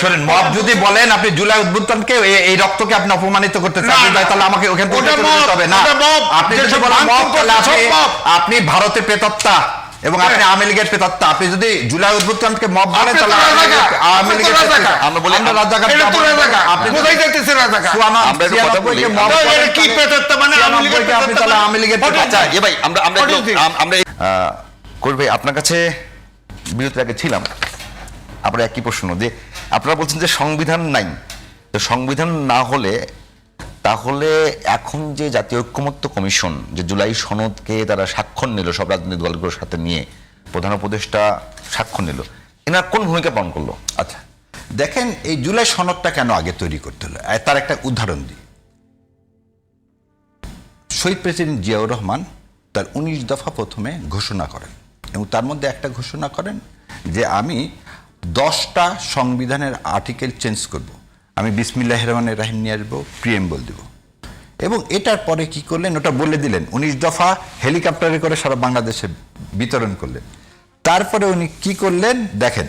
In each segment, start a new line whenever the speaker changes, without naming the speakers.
শোনেন মব যদি বলেন আপনি জুলাই উদ্বুদ্ধনকে এই- রক্তকে আপনি অপমানিত করতে চান। তাহলে আমাকে ওখানে হবে না আপনি যদি বলেন মব তাহলে আপনি আপনি ভারতের প্রেতাত্মা এবং আপনি
হ্যাঁ।
আওয়ামী লীগের প্রেতাত্মা আপনি যদি জুলাই উদ্বুদ্ধনকে মব বলেন তাহলে আওয়ামী লীগের-।
আমরা বলি-
আমরা রাজাকার না বলি।
রাজাকার।
আপনি
কোথায় রাজাকার?
আমরা একটু কথা বলি।
কি মানে আওয়ামী লীগের
আপনি তাহলে
মানে?
আওয়ামী।
আচ্ছা এ ভাই আমরা আমরা আমরা আপনার কাছে বিরতির আগে ছিলাম আপনার একই প্রশ্ন যে আপনারা বলছেন যে সংবিধান নাই। তো সংবিধান না হলে, তাহলে এখন যে জাতীয় ঐক্যমত্য কমিশন, যে জুলাই সনদকে তারা স্বাক্ষর নিল, সব রাজনৈতিক দলগুলোর সাথে নিয়ে, প্রধান উপদেষ্টা স্বাক্ষর নিল, এনার কোন ভূমিকা পালন করল?
আচ্ছা দেখেন এই জুলাই সনদটা কেন আগে তৈরি করতে হলো? তার একটা উদাহরণ দিই। শহীদ প্রেসিডেন্ট জিয়াউর রহমান তার উনিশ দফা প্রথমে ঘোষণা করেন এবং তার মধ্যে একটা ঘোষণা করেন যে আমি দশটা সংবিধানের আর্টিকেল চেঞ্জ করব। আমি বিসমিল্লাহ রহমানের রাহিম নিয়ে আসব প্রিয়েম্বল দেব। এবং এটার পরে কি করলেন? ওটা বলে দিলেন। উনিশ দফা হেলিকপ্টারে করে সারা বাংলাদেশে বিতরণ করলেন। তারপরে উনি কি করলেন? দেখেন,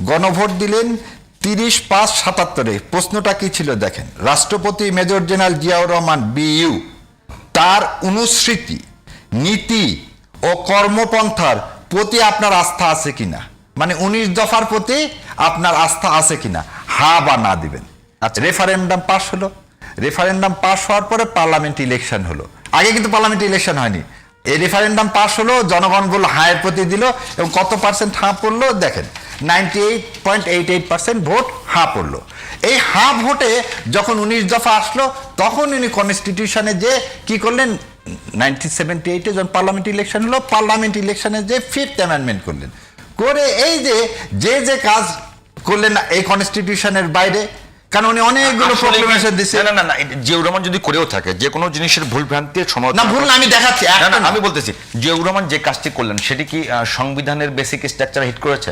গণভোট দিলেন তিরিশ পাঁচ সাতাত্তরে। প্রশ্নটা কি ছিল? দেখেন, রাষ্ট্রপতি মেজর জেনারেল জিয়াউর রহমান, বিইউ, তার অনুসৃতি, নীতি ও কর্মপন্থার প্রতি আপনার আস্থা আছে কিনা? মানে উনিশ দফার প্রতি আপনার আস্থা আছে কিনা? হা বা না দিবেন। আচ্ছা রেফারেন্ডাম পাশ হলো। রেফারেন্ডাম পাশ হওয়ার পরে পার্লামেন্ট ইলেকশন হলো। আগে কিন্তু পার্লামেন্ট ইলেকশন হয়নি। এই রেফারেন্ডাম পাশ হলো, জনগণ বলল হায়ের প্রতি দিল এবং কত পার্সেন্ট হাঁ পড়ল দেখেন ninety eight point eight eight percent vote হাঁ পড়ল। এই হাঁ ভোটে যখন উনিশ দফা আসলো, তখন উনি কনস্টিটিউশনে যে কি করলেন নাইনটিন সেভেন্টি এইটে যখন পার্লামেন্ট ইলেকশন হলো পার্লামেন্ট ইলেকশনে যে ফিফথ অ্যামেন্ডমেন্ট করলেন। করে এই যে যে যে কাজ করলেন না এই কনস্টিটিউশনের বাইরে কারণ উনি অনেকগুলো
কি-
প্রোক্লেমেশন
না না না জিয়াউর রহমান যদি করেও থাকে যে কোনো জিনিসের ভুল ভ্রান্তির
না ভুল না, আমি দেখাচ্ছি
না না। আমি বলতেছি জিয়াউর রহমান যে কাজটি করলেন সেটি কি সংবিধানের বেসিক স্ট্রাকচার হিট করেছে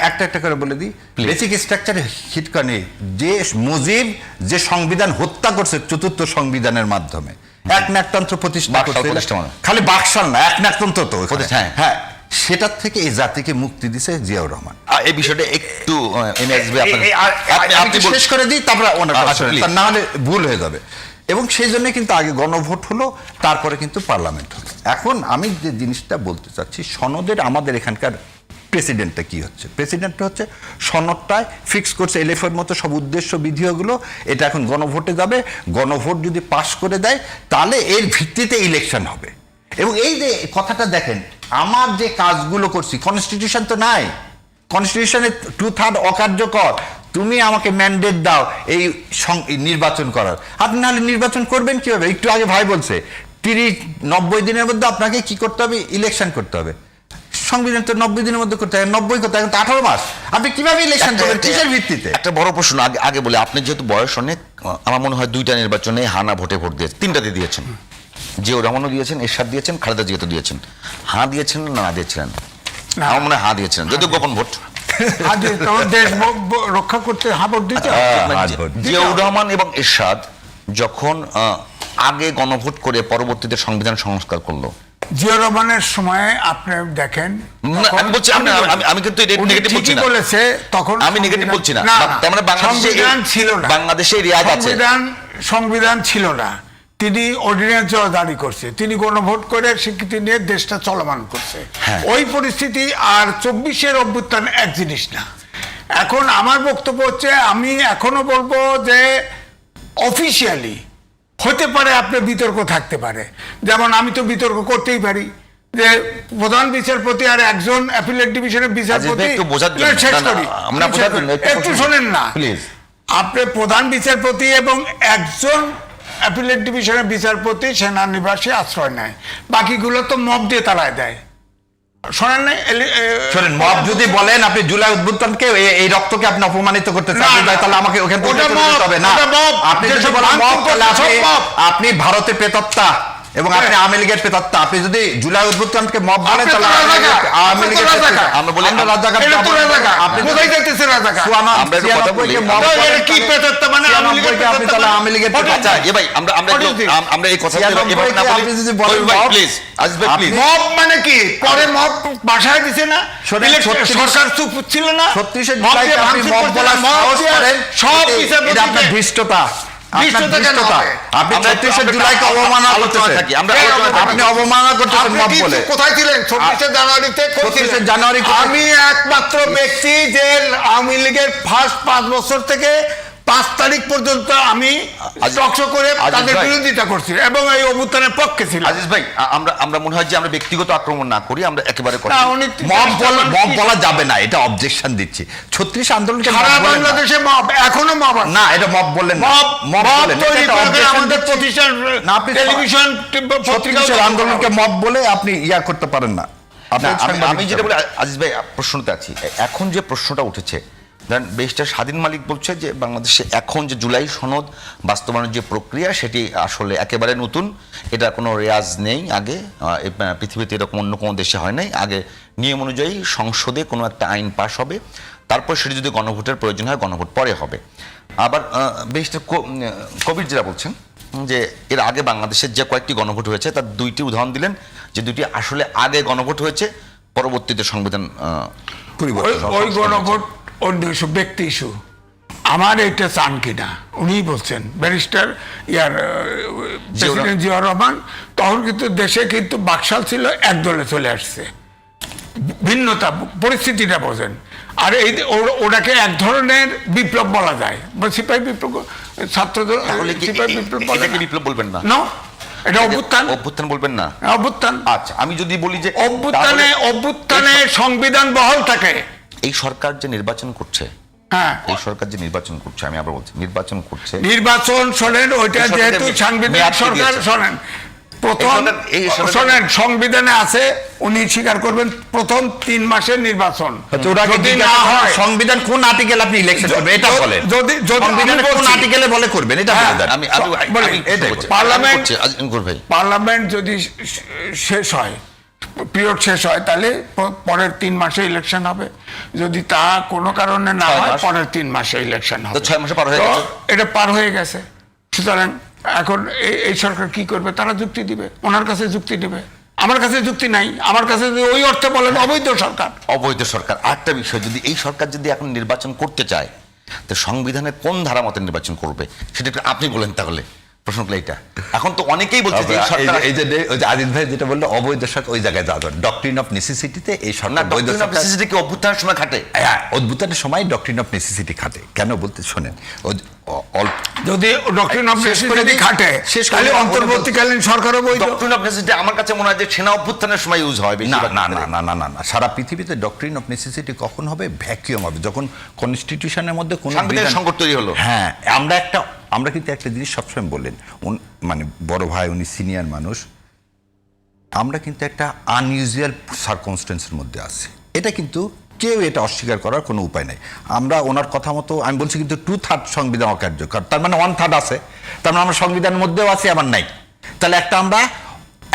একটা একটা করে বলে দিই. বেসিক স্ট্রাকচার হিট করে যে মুজিব যে সংবিধান হত্যা করছে চতুর্থ সংবিধানের মাধ্যমে এক নাকতন্ত্র প্রতিষ্ঠা করছে
মানে।
খালি বাকশাল না এক নাকতন্ত্র তো
হ্যাঁ।
হ্যাঁ সেটার থেকে এই জাতিকে মুক্তি দিছে জিয়াউর রহমান।
এই বিষয়টা একটু আপনি বল-
শেষ করে দিই তারপরে ওনার
আচ্ছা,
না হলে ভুল হয়ে যাবে। এবং সেই জন্য কিন্তু আগে গণভোট হলো তারপরে কিন্তু পার্লামেন্ট হলো। এখন আমি যে জিনিসটা বলতে চাচ্ছি সনদের আমাদের এখানকার প্রেসিডেন্টটা কি হচ্ছে? প্রেসিডেন্টটা হচ্ছে সনদটায় ফিক্স করছে এলএফের মতো সব উদ্দেশ্য বিধিগুলো এটা এখন গণভোটে যাবে। গণভোট যদি পাশ করে দেয় তাহলে এর ভিত্তিতে ইলেকশন হবে। এবং এই যে কথাটা দেখেন আমার যে কাজগুলো করছি কনস্টিটিউশন তো নাই। কনস্টিটিউশনে টু থার্ড অকার্যকর। তুমি আমাকে ম্যান্ডেট দাও এই নির্বাচন করার। আপনি নাহলে নির্বাচন করবেন কীভাবে? একটু আগে ভাই বলছে তিরিশ নব্বই দিনের মধ্যে আপনাকে কি করতে হবে? ইলেকশন করতে হবে। সংবিধান তো নব্বই দিনের মধ্যে করতে হবে নব্বই করতে হবে এখন তো আঠারো মাস। আপনি কীভাবে ইলেকশন করবেন? কিসের ভিত্তিতে?
একটা বড় প্রশ্ন আগে আগে বলে আপনি যেহেতু বয়স অনেক আমার মনে হয় দুইটা নির্বাচনে হানা ভোটে ভোট দিয়েছেন তিনটাতে দিয়েছেন। জিও রহমানও দিয়েছেন এরশাদ দিয়েছেন খালেদা জিয়াতে দিয়েছেন। হাঁ দিয়েছেন না না দিয়েছিলেন? আমার মনে হয় হাঁ দিয়েছিলেন। যদিও গোপন ভোট।
দেশ রক্ষা করতে দিতে
জি-
ভোট।
জিয়াউর রহমান এবং এরশাদ যখন আগে গণভোট করে পরবর্তীতে সংবিধান সংস্কার করল।
জিয়া রহমানের সময়ে আপনি দেখেন
আমি বলছি আমি কিন্তু নেগেটিভ বলছি না।
বলেছে তখন
আমি নেগেটিভ বলছি না। তার মানে বাংলাদেশে
ছিল না।
বাংলাদেশে রেয়াজ আছে।
সংবিধান সংবিধান ছিল না। তিনি অর্ডিন্যান্স জারি করছে। তিনি গণভোট করে স্বীকৃতি নিয়ে দেশটা চলমান করছে।
হ্যাঁ।
ওই পরিস্থিতি আর চব্বিশের অভ্যুত্থান এক জিনিস না। এখন আমার বক্তব্য হচ্ছে আমি এখনও বলব যে অফিসিয়ালি হতে পারে আপনার বিতর্ক থাকতে পারে। যেমন আমি তো বিতর্ক করতেই পারি যে প্রধান বিচারপতি আর একজন অ্যাপিলেট ডিভিশনের বিচারপতি
একটু একটু শোনেন
না। আপনি প্রধান বিচারপতি এবং একজন অ্যাপিলেট ডিভিশনের বিচারপতি সেনানিবাসে আশ্রয় নেয়। বাকিগুলো তো মব দিয়ে তালায় দেয়। শোনেন না
শোনেন মব যদি বলেন আপনি জুলাই উদ্বুদ্ধনকে এই- রক্তকে আপনি অপমানিত করতে চান। তাহলে আমাকে ওখানে থেকে হবে। না আপনি যদি বলেন
ভাঙচুর
তাহলে আপনি
সব mob।
এবং আপনি আওয়ামী লীগের প্রেতাত্মা আপনি যদি জুলাই অভ্যুত্থানকে মব বলেন তাহলে আওয়ামী লীগের-।
আমরা বলি-
আমরা রাজাকার। আপনি
কোথায় রাজাকার?
আমরা একটা কথা বলি।
কি মানে আওয়ামী লীগের
আপনি তাহলে
মানে?
আওয়ামী লীগের
আচ্ছা এ ভাই আমরা আমরা আমরা এই কথা এভাবে না বলি
আপনি যদি বলেন
প্লিজ আজিজ ভাই প্লিজ
মব মানে কি? পরে মব বাসায় দিছে না? সরকার চুপ ছিল না?
ছত্রিশে
মব
জুলাইকে
দিয়ে
আপনি মব বলার সাহস করেন,
সব
এটা আপনার ধৃষ্টতা। আপনার
ধৃষ্টতা কেন
ধৃষ্টতা।
হবে?
আপনি
আমরা একটু-
ছত্রিশে
আমরা একটু
জুলাইকে অবমাননা
আলোচনা
করতেছেন
থাকি, আমরা
কে
আলোচনা
অবমাননা
থাকি।
আপনি অবমাননা করতেছেন
আপনি
মব
কি
বলে
কোথায় ছিলেন চব্বিশে জানুয়ারিতে কই
25
ছিলেন?
জানুয়ারি কোথায়-
আমি একমাত্র ব্যক্তি যে আওয়ামী লীগের ফার্স্ট পাঁচ বছর থেকে পাঁচ তারিখ পর্যন্ত আমি টকশো করে তাদের বিরোধিতা করছি এবং এই অভ্যুত্থানের পক্ষে ছিলাম।
আজিজ ভাই আমরা আমরা মনে হয় যে আমরা ব্যক্তিগত আক্রমণ না করি আমরা একেবারে
মব বলা মব বলা যাবে না এটা অবজেকশন দিচ্ছি। ছত্রিশ আন্দোলনকে mob
সারা বাংলাদেশে মব এখনও মব
না এটা মব বললেন
মব
মব
মব তৈরি করে আমাদের প্রতিষ্ঠান
না, আপনি
টেলিভিশন পত্রিকা
আন্দোলনকে মব বলে আপনি ইয়া করতে পারেন না।
আমি- যেটা বলি আজিজ ভাই প্রশ্নতে আছি। এখন যে প্রশ্নটা উঠেছে ধরেন বেশটার স্বাধীন মালিক বলছে যে বাংলাদেশে এখন যে জুলাই সনদ বাস্তবায়নের যে প্রক্রিয়া সেটি আসলে একেবারে নতুন। এটা কোনো রেয়াজ নেই আগে। পৃথিবীতে এরকম অন্য কোনো দেশে হয় নাই। আগে নিয়ম অনুযায়ী সংসদে কোনো একটা আইন পাশ হবে। তারপর সেটি যদি গণভোটের প্রয়োজন হয় গণভোট পরে হবে। আবার বেশটা কবির যেটা বলছেন যে এর আগে বাংলাদেশের যে কয়েকটি গণভোট হয়েছে তার দুইটি উদাহরণ দিলেন যে দুইটি আসলে আগে গণভোট হয়েছে পরবর্তীতে সংবিধান
ওই গণভোট অন্য ইস্যু ব্যক্তি ইস্যু আমার এটা চান কিনা? উনিই বলছেন ব্যারিস্টার ইয়ার প্রেসিডেন্ট জিয়া রহমান তখন কিন্তু দেশে কিন্তু বাকশাল ছিল এক দলে চলে আসছে। ভিন্নতা পরিস্থিতিটা বোঝেন। আর এই ওটাকে এক ধরনের বিপ্লব বলা যায়। বা সিপাহী বিপ্লব ছাত্র সিপাহী বিপ্লব।
বিপ্লব বলবেন না?
No, এটা অভ্যুত্থান।
অভ্যুত্থান বলবেন না?
অভ্যুত্থান।
আচ্ছা আমি যদি বলি যে
অভ্যুত্থানে অভ্যুত্থানে সংবিধান বহাল থাকে।
এই সরকার যে নির্বাচন করছে
হ্যাঁ।
এই সরকার যে নির্বাচন করছে আমি আবার বলছি নির্বাচন করছে
নির্বাচন শোনেন ওইটা যেহেতু সাংবিধানিক সরকার শোনেন। প্রথম শোনেন সংবিধানে আছে উনি স্বীকার করবেন প্রথম তিন মাসের নির্বাচন।
আচ্ছা,
যদি না হয়
সংবিধান কোন আর্টিকেল আপনি ইলেকশন করবেন এটা বলেন।
যদি- যদি
সংবিধানে কোন আর্টিকেলে বলে করবেন? এটা
হ্যাঁ,
বলে দেন।
আমি
পার্লামেন্ট- পার্লামেন্ট যদি শেষ হয় পিরিয়ড শেষ হয় তাহলে পরের তিন মাসে ইলেকশন হবে। যদি তা কোনো কারণে না হয় পরের তিন মাসে ইলেকশন হবে।
ছয় মাসে পার হয়ে গেছে।
এটা পার হয়ে গেছে। সুতরাং এখন এই- সরকার কি করবে? তারা যুক্তি দিবে। ওনার কাছে যুক্তি দিবে। আমার কাছে যুক্তি নাই। আমার কাছে যদি ওই অর্থে বলেন অবৈধ সরকার।
অবৈধ সরকার। আরেকটা বিষয় যদি এই সরকার যদি এখন নির্বাচন করতে চায় তো সংবিধানে কোন ধারা মতে নির্বাচন করবে? সেটা আপনি বলেন তাহলে। প্রশ্নটা এটা এখন তো অনেকেই বলছে যে এই
যে- ওই যে আদিত ভাই যেটা বলল অবৈধ সরকার ওই জায়গায় যাওয়া ডক্টরিন অফ নেসেসিটিতে এই সরকার বৈধ
নেসেসিটি কি অভ্যুত্থানের সময় খাটে।
হ্যাঁ অদ্ভুতের সময় ডক্টরিন অফ নেসেসিটি খাটে। কেন বলতে শোনেন?
যদি ডক্টরিন অফ
শেষ করে
খাটে
শেষ করে
তাহলে অন্তর্বর্তীকালীন সরকারও বৈধ।
ডক্টরিন অফ নেসেসিটি আমার কাছে মনে হয় যে সেনা অভ্যুত্থানের সময় ইউজ হয়
না না না না না না না সারা পৃথিবীতে ডক্ট্রিন অফ নেসেসিটি কখন হবে? ভ্যাকিউম হবে। যখন কনস্টিটিউশনের মধ্যে কোনো
সাংবিধানিক সংকট তৈরি হলো।
হ্যাঁ আমরা একটা আমরা কিন্তু একটা জিনিস সবসময় বললেন মানে বড় ভাই উনি সিনিয়র মানুষ। আমরা কিন্তু একটা আনইউজুয়াল সার্কমস্টেন্সের মধ্যে আছি। এটা কিন্তু কেউ এটা অস্বীকার করার কোনো উপায় নাই। আমরা ওনার কথা মতো, আমি বলছি কিন্তু টু থার্ড সংবিধান অকার্যকর তার মানে ওয়ান থার্ড আছে। তার মানে আমরা সংবিধানের মধ্যেও আছি আমার নাই। তাহলে একটা আমরা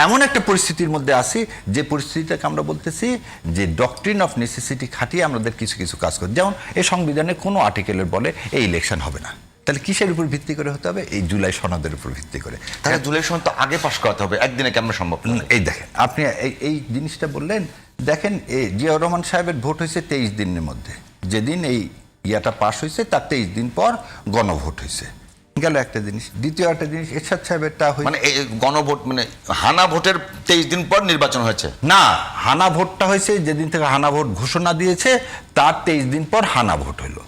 এমন একটা পরিস্থিতির মধ্যে আছি, যে পরিস্থিতিটাকে আমরা বলতেছি যে ডক্ট্রিন অফ নেসেসিটি খাটিয়ে আমাদের কিছু কিছু কাজ করি যেমন এই সংবিধানে কোনো আর্টিকেলের বলে এই ইলেকশন হবে না। তাহলে কিসের উপর ভিত্তি করে হতে হবে? এই জুলাই সনদের উপর ভিত্তি করে।
তাহলে জুলাই সময় তো আগে পাশ করাতে হবে একদিনে কেমন সম্ভব?
এই দেখেন আপনি এই জিনিসটা বললেন দেখেন এই জিয়াউর রহমান সাহেবের ভোট হয়েছে তেইশ দিনের মধ্যে। যেদিন এই ইয়াটা পাশ হয়েছে তার তেইশ দিন পর গণভোট হয়েছে। গেল একটা জিনিস। দ্বিতীয় একটা জিনিস এরশাদ সাহেবেরটা হয়েছে
মানে এই গণভোট মানে হানা ভোটের তেইশ দিন পর নির্বাচন হয়েছে?
না হানা ভোটটা হয়েছে যেদিন থেকে হানা ভোট ঘোষণা দিয়েছে তার তেইশ দিন পর হানা ভোট হলো।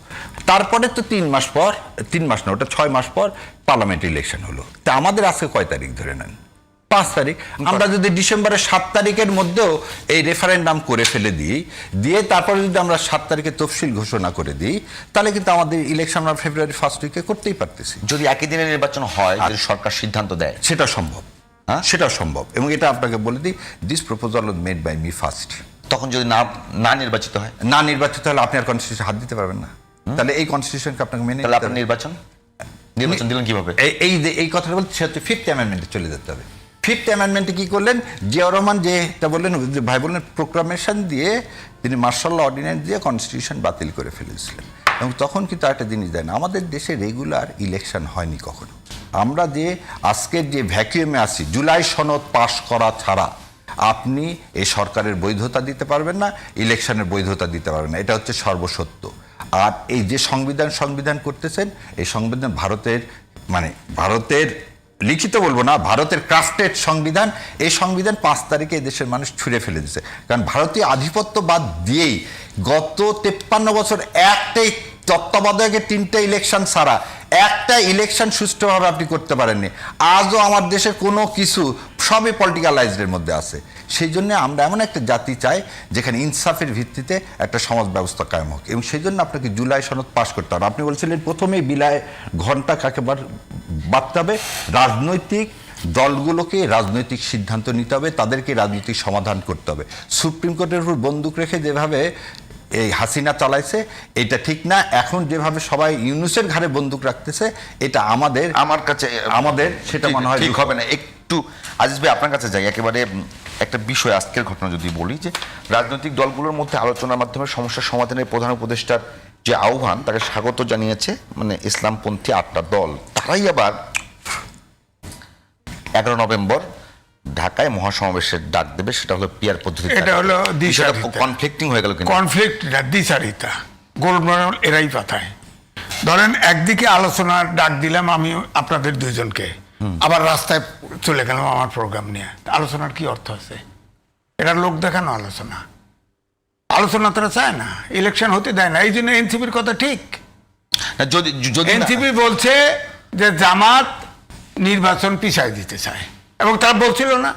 তারপরে তো তিন মাস পর তিন মাস না ওটা ছয় মাস পর পার্লামেন্ট ইলেকশন হলো। তা আমাদের আজকে কয় তারিখ ধরে নেন? পাঁচ তারিখ। আমরা যদি ডিসেম্বরের সাত তারিখের মধ্যেও এই রেফারেন্ডাম করে ফেলে দিই দিয়ে তারপরে যদি আমরা সাত তারিখে তফসিল ঘোষণা করে দিই তাহলে কিন্তু আমাদের ইলেকশন আমরা ফেব্রুয়ারি ফার্স্ট উইকে করতেই পারতেছি।
যদি একই দিনে নির্বাচন হয় যদি সরকার সিদ্ধান্ত দেয়?
সেটা সম্ভব।
হ্যাঁ?
সেটাও সম্ভব। এবং এটা আপনাকে বলে দিই this proposal made by me first
তখন যদি না না নির্বাচিত হয়?
না নির্বাচিত হলে আপনি আর কনস্টিটিউশন হাত দিতে পারবেন না। তাহলে এই কনস্টিটিউশনকে আপনাকে মেনে
তাহলে আপনার নির্বাচন? নির্বাচন দিলেন কীভাবে?
এই এই যে এই কথাটা বলতে সে হচ্ছে ফিফথ অ্যামেন্ডমেন্টে চলে যেতে হবে। ফিফথ অ্যামেন্ডমেন্টে কি করলেন? জিয়াউর রহমান যে তা বললেন ভাই বললেন প্রোক্লামেশন দিয়ে তিনি মার্শাল অর্ডিন্যান্স দিয়ে কনস্টিটিউশন বাতিল করে ফেলেছিলেন। এবং তখন কিন্তু একটা জিনিস দেয় না। আমাদের দেশে রেগুলার ইলেকশন হয়নি কখনো। আমরা যে আজকের যে ভ্যাকিউমে আছি জুলাই সনদ পাশ করা ছাড়া আপনি এই সরকারের বৈধতা দিতে পারবেন না ইলেকশনের বৈধতা দিতে পারবেন না। এটা হচ্ছে সর্বসত্য। আর এই যে সংবিধান সংবিধান করতেছেন, এই সংবিধান ভারতের মানে ভারতের, লিখিত বলব না, ভারতের ক্রাফটেড সংবিধান, এই সংবিধান পাঁচ তারিখে দেশের মানুষ ছুঁড়ে ফেলে দিয়েছে। কারণ ভারতীয় আধিপত্য বাদ দিয়েই গত তেপ্পান্ন বছর একটাই তত্ত্বাবধায়কের তিনটে ইলেকশন ছাড়া একটা ইলেকশন সুষ্ঠুভাবে আপনি করতে পারেননি। আজও আমার দেশের কোনো কিছু সবই পলিটিক্যালাইজডের মধ্যে আছে। সেই জন্য আমরা এমন একটা জাতি চাই, যেখানে ইনসাফের ভিত্তিতে একটা সমাজ ব্যবস্থা কায়েম হোক। এবং সেই জন্য আপনাকে জুলাই সনদ পাশ করতে হবে। আপনি বলছিলেন, প্রথমেই বিলায় ঘণ্টা কাকে বাড়তে হবে? রাজনৈতিক দলগুলোকে রাজনৈতিক সিদ্ধান্ত নিতে হবে। তাদেরকে রাজনৈতিক সমাধান করতে হবে। সুপ্রিম কোর্টের উপর বন্দুক রেখে যেভাবে এই হাসিনা চালাইছে এটা ঠিক না। এখন যেভাবে সবাই ইউনুসের ঘাড়ে বন্দুক রাখতেছে এটা আমাদের
আমার কাছে
আমাদের সেটা মনে হয়
ঠিক হবে না। একটু আজিজ ভাই আপনার কাছে যাই। একেবারে একটা বিষয় আজকের ঘটনা যদি বলি যে রাজনৈতিক দলগুলোর মধ্যে আলোচনার মাধ্যমে সমস্যার সমাধানের প্রধান উপদেষ্টার যে আহ্বান তাকে স্বাগত জানিয়েছে মানে ইসলামপন্থী আটটা দল। তারাই আবার এগারো নভেম্বর ঢাকায় মহাসমাবেশের ডাক দেবে সেটা হলো পিয়ার পদ্ধতি
এটা হলো।
কনফ্লিক্টিং হয়ে গেল
কনফ্লিক্ট দ্বিচারিতা গোলমাল এরাই পাতায়। ধরেন একদিকে আলোচনার ডাক দিলাম আমি আপনাদের দুইজনকে আবার রাস্তায় চলে গেলাম আমার প্রোগ্রাম নিয়ে। আলোচনার কি অর্থ আছে? এটা লোক দেখানো আলোচনা। আলোচনা তারা চায় না। ইলেকশন হতে দেয় না। এই জন্য এনসিপির কথা ঠিক।
যদি যদি না-
এনসিপি বলছে যে জামাত নির্বাচন পিছাই দিতে চায়। এবং তারা বলছিল না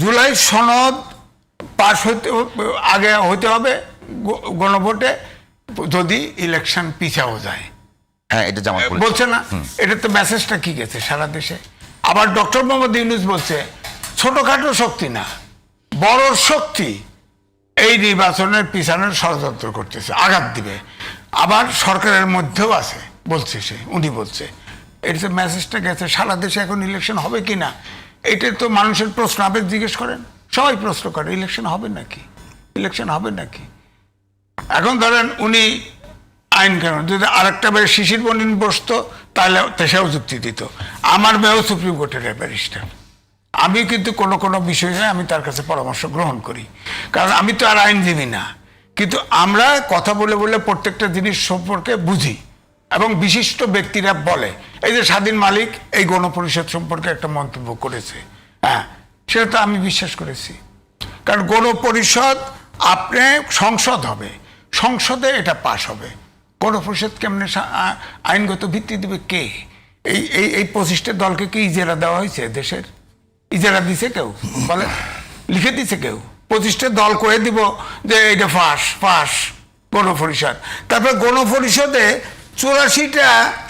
জুলাই সনদ পাশ হইতে আগে হইতে হবে গণভোটে যদি ইলেকশন পিছাও যায়।
হ্যাঁ এটা জামাত বলছে।
না এটা তো মেসেজটা কি গেছে সারা দেশে? আবার ডক্টর মোহাম্মদ ইউনুস বলছে ছোটখাটো শক্তি না বড় শক্তি এই নির্বাচনের পিছনের ষড়যন্ত্র করতেছে আঘাত দিবে। আবার সরকারের মধ্যেও আছে বলছে সে উনি বলছে এটা তো মেসেজটা গেছে সারা দেশে এখন ইলেকশন হবে কি না এটা তো মানুষের প্রশ্ন। আপনি জিজ্ঞেস করেন, সবাই প্রশ্ন করে ইলেকশন হবে নাকি? ইলেকশন হবে নাকি? এখন ধরেন উনি আইন কেন যদি আরেকটা বেশ শিশির বন্দিন বসতো, তাহলে সেও যুক্তি দিত। আমার মেয়েও সুপ্রিম কোর্টের ব্যারিস্টার আমি কিন্তু কোনো কোনো বিষয়ে আমি তার কাছে পরামর্শ গ্রহণ করি। কারণ আমি তো আর আইনজীবী না। কিন্তু আমরা কথা বলে বলে প্রত্যেকটা জিনিস সম্পর্কে বুঝি। এবং বিশিষ্ট ব্যক্তিরা বলে, এই যে স্বাধীন মালিক এই গণপরিষদ সম্পর্কে একটা মন্তব্য করেছে। হ্যাঁ সেটা তো আমি বিশ্বাস করেছি। কারণ গণপরিষদ আপনি সংসদ হবে, সংসদে এটা পাশ হবে। গণপরিষদ কেমনে আইনগত ভিত্তি দেবে কে? এই এই এই পঁচিশটা দলকে কি ইজারা দেওয়া হয়েছে দেশের? ইজারা দিছে কেউ? বলে, লিখে দিছে কেউ? পঁচিশটা দল করে দিব যে এটা ফাঁস ফাঁস গণপরিষদ। তারপরে গণপরিষদে চুরাশিটা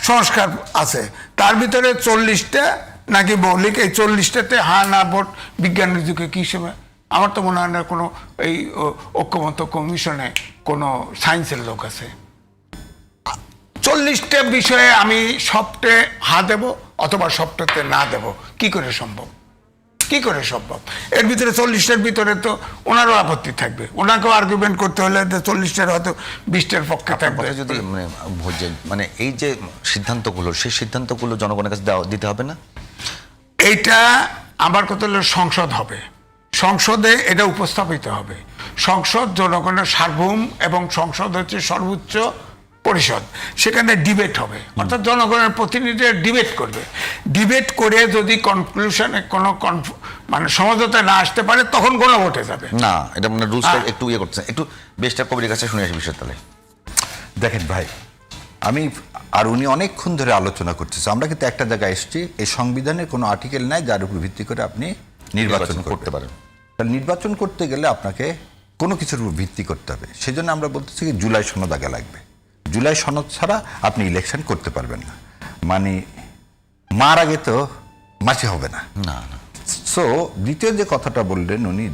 সংস্কার আছে। তার ভিতরে চল্লিশটা নাকি মৌলিক, এই চল্লিশটাতে হা না ভোট বিজ্ঞানের যুগে কি সময় আমার তো মনে হয় না কোনো এই ঐক্যমত্য কমিশনে কোনো সায়েন্সের লোক আছে। চল্লিশটা বিষয়ে আমি সবটে হা দেব অথবা সবটাতে না দেব। কি করে সম্ভব? কি করে সম্ভব? এর ভিতরে চল্লিশটার ভিতরে তো ওনারও আপত্তি থাকবে। ওনাকেও আর্গুমেন্ট করতে হলে চল্লিশটার হয়তো বিশটার পক্ষে থাকবে।
যদি মানে মানে এই যে সিদ্ধান্তগুলো সেই সিদ্ধান্তগুলো জনগণের কাছে দেওয়া- দিতে হবে না?
এইটা আমার কথা হলো সংসদ হবে। সংসদে এটা উপস্থাপিত হবে। সংসদ জনগণের সার্বভৌম এবং সংসদ হচ্ছে সর্বোচ্চ পরিষদ সেখানে ডিবেট হবে। অর্থাৎ জনগণের প্রতিনিধিরা ডিবেট করবে। ডিবেট করে যদি কনক্লুশনে কোনো কনফ- মানে সমঝোতা না আসতে পারে তখন গণভোটে যাবে।
না এটা মানে রুলসটা
হ্যাঁ।
একটু ইয়ে করছে একটু বেশটা কবির কাছে শুনে আসি বিষয় তাহলে
দেখেন ভাই আমি আর উনি অনেকক্ষণ ধরে আলোচনা করতেছে। আমরা কিন্তু একটা জায়গায় এসেছি এই সংবিধানের কোনো আর্টিকেল নাই যার উপর ভিত্তি করে আপনি নির্বাচন করতে
পারেন।
তাহলে নির্বাচন করতে গেলে আপনাকে কোনো কিছুর উপর ভিত্তি করতে হবে। সেই জন্য আমরা বলতেছি জুলাই সনদ আগে লাগবে। জুলাই সনদ ছাড়া আপনি ইলেকশন করতে পারবেন না। মানে মার আগে তো মাছি হবে না।
না না।
সো দ্বিতীয় যে কথাটা বললেন উনি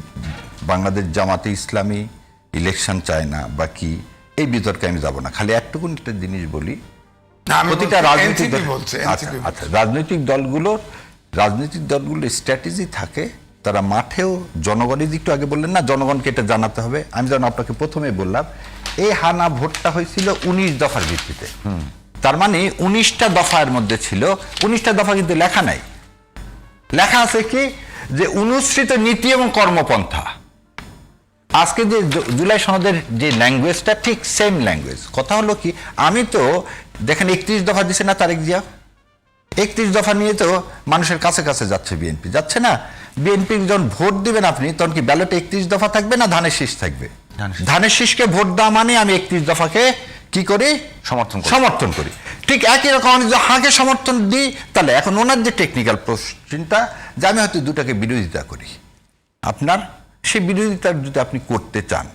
বাংলাদেশ জামাতে ইসলামী ইলেকশন চায় না বা কি এই বিতর্কে আমি যাব না। খালি একটুকুন একটা জিনিস বলি।
না,
প্রতিটা রাজনৈতিক আচ্ছা, আচ্ছা, রাজনৈতিক দলগুলোর রাজনৈতিক দলগুলোর স্ট্র্যাটেজি থাকে তারা মাঠেও জনগণের একটু আগে বললেন না, জনগণকে এটা জানাতে হবে। আমি যেন আপনাকে প্রথমে বললাম, এই হানা ভোটটা হয়েছিল উনিশ দফার ভিত্তিতে। তার মানে উনিশটা দফার মধ্যে ছিল। উনিশটা দফা কিন্তু লেখা নাই। লেখা আছে কি? যে অনুসৃত নীতি এবং কর্মপন্থা। আজকে যে জুলাই সনদের যে ল্যাঙ্গুয়েজটা ঠিক সেম ল্যাঙ্গুয়েজ কথা হলো কি, আমি তো দেখেন একত্রিশ দফা দিছে না তারেক জিয়া? একত্রিশ দফা নিয়ে তো মানুষের কাছে কাছে যাচ্ছে বিএনপি। যাচ্ছে না? বিএনপি যখন ভোট দিবেন আপনি তখন কি ব্যালটে একত্রিশ দফা থাকবে না ধানের শীষ থাকবে?
ধানের শীষ।
শীষকে ভোট দেওয়া মানে আমি একত্রিশ দফাকে কি করি?
সমর্থন
সমর্থন করি। ঠিক একই রকম আমি যদি হাঁকে সমর্থন দিই তাহলে এখন ওনার যে টেকনিক্যাল চিন্তা যে আমি হয়তো দুটাকে বিরোধিতা করি। আপনার সেই বিরোধিতা যদি আপনি করতে চান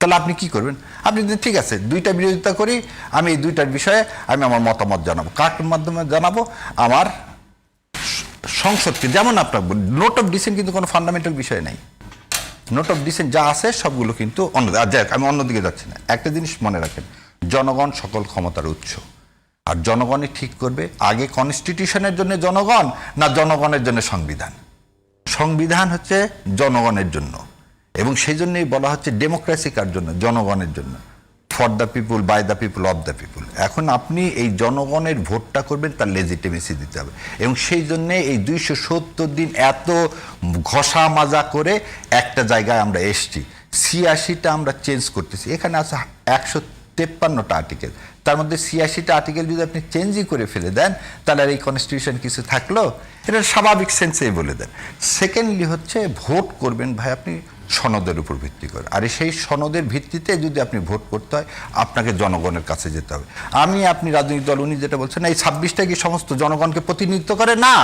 তাহলে আপনি কি করবেন? আপনি ঠিক আছে, দুইটা বিরোধিতা করি, আমি এই দুইটার বিষয়ে আমি আমার মতামত জানাব। কার মাধ্যমে জানাব? আমার সংসদকে। যেমন আপনার নোট অফ ডিসেন্ট কিন্তু কোনো ফান্ডামেন্টাল বিষয় নাই। নোট অফ ডিসেন্ট যা আছে, সবগুলো কিন্তু অন্য যাক আমি অন্যদিকে যাচ্ছি না। একটা জিনিস মনে রাখেন, জনগণ সকল ক্ষমতার উৎস। আর জনগণই ঠিক করবে, আগে কনস্টিটিউশনের জন্য জনগণ না জনগণের জন্য সংবিধান? সংবিধান হচ্ছে জনগণের জন্য। এবং সেই জন্যই বলা হচ্ছে ডেমোক্রেসি কার জন্য? জনগণের জন্য। For the people by the people of the people এখন আপনি এই জনগণের ভোটটা করবেন, তার লেজিটিমেসি দিতে হবে। এবং সেই জন্যে এই দুইশো সত্তর দিন এত ঘষা মাজা করে একটা জায়গায় আমরা এসছি। ছিয়াশিটা আমরা চেঞ্জ করতেছি। এখানে আছে একশো তেপ্পান্নটা আর্টিকেল তার মধ্যে ছিয়াশিটা আর্টিকেল যদি আপনি চেঞ্জই করে ফেলে দেন, তাহলে আর এই কনস্টিটিউশন কিছু থাকল? এটা স্বাভাবিক সেন্সেই বলে দেন। সেকেন্ডলি হচ্ছে, ভোট করবেন ভাই, আপনি সনদের উপর ভিত্তি করে। আর সেই সনদের ভিত্তিতে যদি আপনি ভোট করতে হয়, আপনাকে জনগণের কাছে যেতে হবে। আমি, আপনি রাজনৈতিক দল, উনি যেটা বলছেন, এই ছাব্বিশটা কি সমস্ত জনগণকে প্রতিনিধিত্ব করে? না।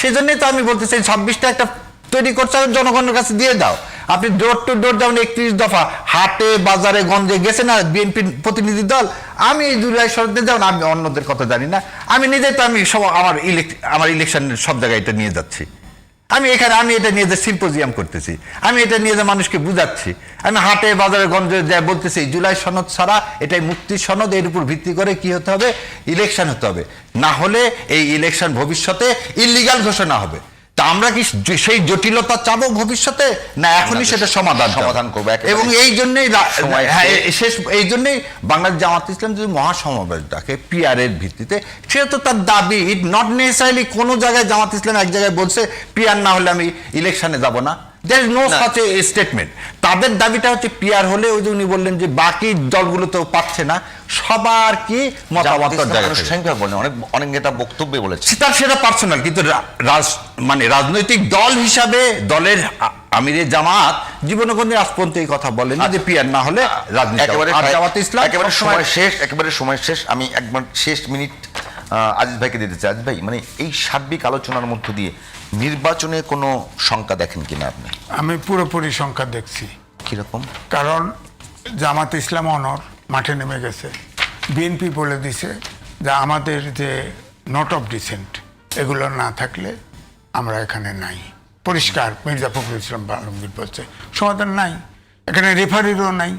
সেজন্যই তো আমি বলতে চাই ছাব্বিশটা একটা তৈরি হবে জনগণের কাছে দিয়ে দাও। আপনি ডোর টু ডোর যেমন একত্রিশ দফা, হাটে, বাজারে, গঞ্জে গেছে না, বিএনপির প্রতিনিধি দল, আমি এই জুলাই শরতে যেমন আমি অন্যদের কথা জানি না। আমি নিজে তো আমি সব আমার ইলেক আমার ইলেকশনের সব জায়গায় এটা নিয়ে যাচ্ছি। আমি এখানে, আমি এটা নিয়ে যে সিম্পোজিয়াম করতেছি, আমি এটা নিয়ে যে মানুষকে বুঝাচ্ছি, আমি হাটে বাজারে গঞ্জে যা বলতেছি, জুলাই সনদ ছাড়া এটাই মুক্তি সনদ, এর উপর ভিত্তি করে কি হতে হবে? ইলেকশন হতে হবে। না হলে এই ইলেকশন ভবিষ্যতে ইলিগাল ঘোষণা হবে। তা আমরা কি সেই জটিলতা চাবো ভবিষ্যতে? না এখনই সেটা সমাধান
সমাধান করব
এবং এই জন্যই হ্যাঁ
শেষ।
এই জন্যই বাংলাদেশ জামাত ইসলাম যদি মহাসমাবেশ ডাকে পিআর এর ভিত্তিতে সে তো তার দাবি ইট নট নেসারি কোনো জায়গায় জামাত ইসলাম এক জায়গায় বলছে পিআর না হলে আমি ইলেকশনে যাব না। There no such a statement তাদের দাবিটা হচ্ছে পিআর হলে ওই যে উনি বললেন যে বাকি দলগুলো তো পাচ্ছে না সবার কি মতামত
অনেক অনেক নেতা বক্তব্যে বলেছে
তার সেটা পার্সোনাল কিন্তু মানে রাজনৈতিক দল হিসাবে দলের আমিরে জামাত জীবনে কোনো পর্যন্ত এই কথা বলেন যে পিয়ার না হলে রাজনীতি
একেবারে
জামাত ইসলাম
একেবারে সময় শেষ একেবারে সময় শেষ। আমি একবার শেষ মিনিট আজিজ ভাইকে দিতে চাই। আজিজ ভাই মানে এই সার্বিক আলোচনার মধ্য দিয়ে নির্বাচনে কোনো সংখ্যা দেখেন কিনা আপনি?
আমি পুরোপুরি সংখ্যা দেখছি।
কীরকম?
কারণ জামাত ইসলাম অনর মাঠে নেমে গেছে। বিএনপি বলে দিছে যে আমাদের যে নোট অফ ডিসেন্ট এগুলো না থাকলে আমরা এখানে নাই। পরিষ্কার মির্জা ফখরুল ইসলাম আলমগীর বলছে সমাধান নাই। এখানে রেফারিরও নাই।